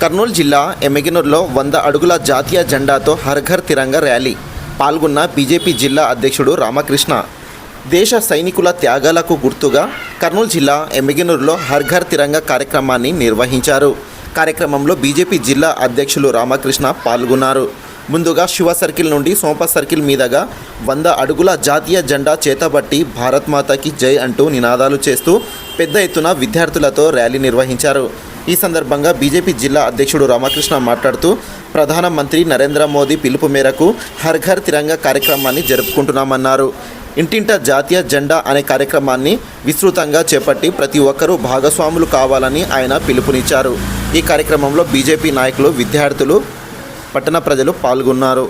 కర్నూలు జిల్లా ఎమ్మిగనూరులో వంద అడుగుల జాతీయ జెండాతో హర్ఘర్ తిరంగ ర్యాలీ. పాల్గొన్న బీజేపీ జిల్లా అధ్యక్షుడు రామకృష్ణ. దేశ సైనికుల త్యాగాలకు గుర్తుగా కర్నూలు జిల్లా ఎమ్మిగనూరులో హర్ఘర్ తిరంగ కార్యక్రమాన్ని నిర్వహించారు. కార్యక్రమంలో బీజేపీ జిల్లా అధ్యక్షులు రామకృష్ణ పాల్గొన్నారు. ముందుగా శివ సర్కిల్ నుండి సోంప సర్కిల్ మీదుగా వంద అడుగుల జాతీయ జెండా చేతబట్టి భారత్ మాతాకి జై అంటూ నినాదాలు చేస్తూ పెద్ద ఎత్తున విద్యార్థులతో ర్యాలీ నిర్వహించారు. ఈ సందర్భంగా బీజేపీ జిల్లా అధ్యక్షుడు రామకృష్ణ మాట్లాడుతూ ప్రధానమంత్రి నరేంద్ర మోదీ పిలుపు మేరకు హర్ ఘర్ తిరంగా కార్యక్రమాన్ని జరుపుకుంటున్నామన్నారు. ఇంటింట జాతీయ జెండా అనే కార్యక్రమాన్ని విస్తృతంగా చేపట్టి ప్రతి ఒక్కరూ భాగస్వాములు కావాలని ఆయన పిలుపునిచ్చారు. ఈ కార్యక్రమంలో బీజేపీ నాయకులు విద్యార్థులు పట్టణ ప్రజలు పాల్గొన్నారు.